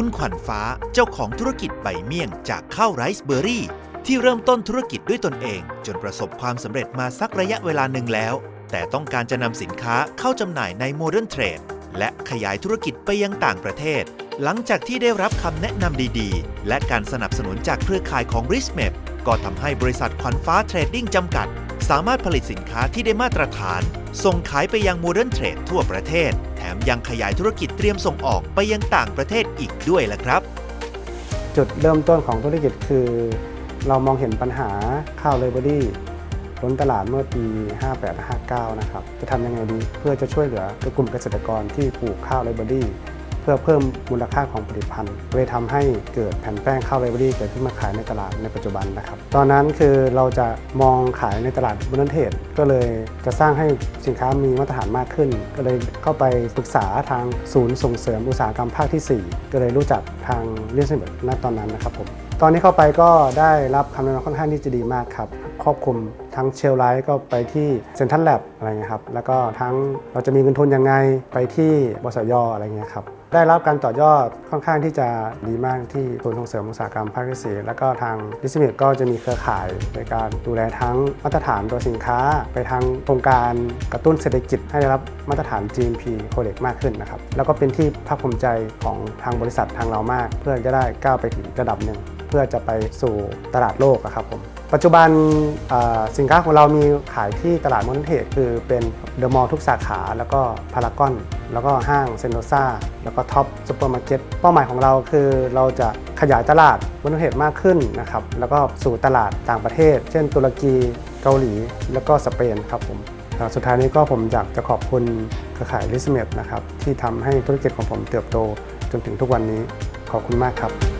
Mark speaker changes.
Speaker 1: คุณขวัญฟ้าเจ้าของธุรกิจใบเมี่ยงจากข้าวไรซ์เบอร์รี่ ที่เริ่มต้นธุรกิจด้วยตนเอง จนประสบความสำเร็จมาสักระยะเวลาหนึ่งแล้ว แต่ต้องการจะนำสินค้าเข้าจำหน่ายในโมเดิร์นเทรดและขยายธุรกิจไปยังต่างประเทศ หลังจากที่ได้รับคำแนะนำดีๆ และการสนับสนุนจากเครือข่ายของ r i s m a p ก็ทำให้บริษัทขวัญฟ้าเทรดดิ้งจำกัด สามารถผลิตสินค้าที่ได้มาตรฐาน ส่งขายไปยังโมเดิร์นเทรดทั่วประเทศ มยังขยายธุรกิจเตรียมส่งออกไปยังต่างประเทศอีกด้วยล่ะครับ
Speaker 2: จุดเริ่มต้นของธุรกิจคือ เรามองเห็นปัญหาข้าวเลเบอรี่ล้นตลาดเมื่อปี 58-59 นะครับ จะทำยังไงดีเพื่อจะช่วยเหลือกลุ่มเกษตรกรที่ปลูกข้าวเลเบอรี่ เพื่อเพิ่มมูลค่าของผลิตภัณฑ์เลยทำให้เกิดแผ่นแป้งข้าวเลเบอรี่เกิดขึ้นมาขายในตลาดในปัจจุบันนะครับ ตอนนั้นคือเราจะมองขายในตลาดบนันเทศก็เลยจะสร้างให้สินค้ามีมาตรฐานมากขึ้น ก็เลยเข้าไปปรึกษาทางศูนย์ส่งเสริมอุตสาหกรรมภาคที่ 4 ก็เลยรู้จักทางเรียนเสมอณตอนนั้นนะครับผมตอนนี้เข้าไปก็ได้รับคำแนะนำค่อนข้างที่จะดีมากครับครอบคลุมทั้งเชลไลท์ก็ไปที่เซ็นทรัลแลบอะไรเงี้ยครับแล้วก็ทั้งเราจะมีเงินทุนยังไงไปที่บสยอะไรเงี้ยครับ ได้รับการต่อยอดค่อนข้างที่จะดีมากที่ศูนย์ส่งเสริมอุตสาหกรรมภาคที่สี่แล้วก็ทางดิสเมก็จะมีเครือข่ายในการดูแลทั้งมาตรฐานตัวสินค้า ไปทางโครงการกระตุ้นเศรษฐกิจให้ได้รับมาตรฐาน GMP โคเด็กมากขึ้นนะครับแล้วก็เป็นที่ภาคภูมิใจของทางบริษัททางเรามาก เพื่อจะได้ก้าวไปถึงระดับหนึ่ง เพื่อจะไปสู่ตลาดโลกครับผมปัจจุบันสินค้าของเรามีขายที่ตลาดมอนเทสคือเป็นเดอะมอลล์ทุกสาขาแล้วก็พารากอน แล้วก็ห้างเซนโนซาแล้วก็ท็อปซูเปอร์มาร์เก็ตเป้าหมายของเราคือเราจะขยายตลาดมอนเหตุมากขึ้นนะครับแล้วก็สู่ตลาดต่างประเทศ เช่นตุรกีเกาหลี แล้วก็สเปนครับผมสุดท้ายนี้ก็ผมอยากจะขอบคุณเครือข่ายลิสเมดนะครับที่ทำให้ธุรกิจของผมเติบโตจนถึงทุกวันนี้ขอบคุณมากครับ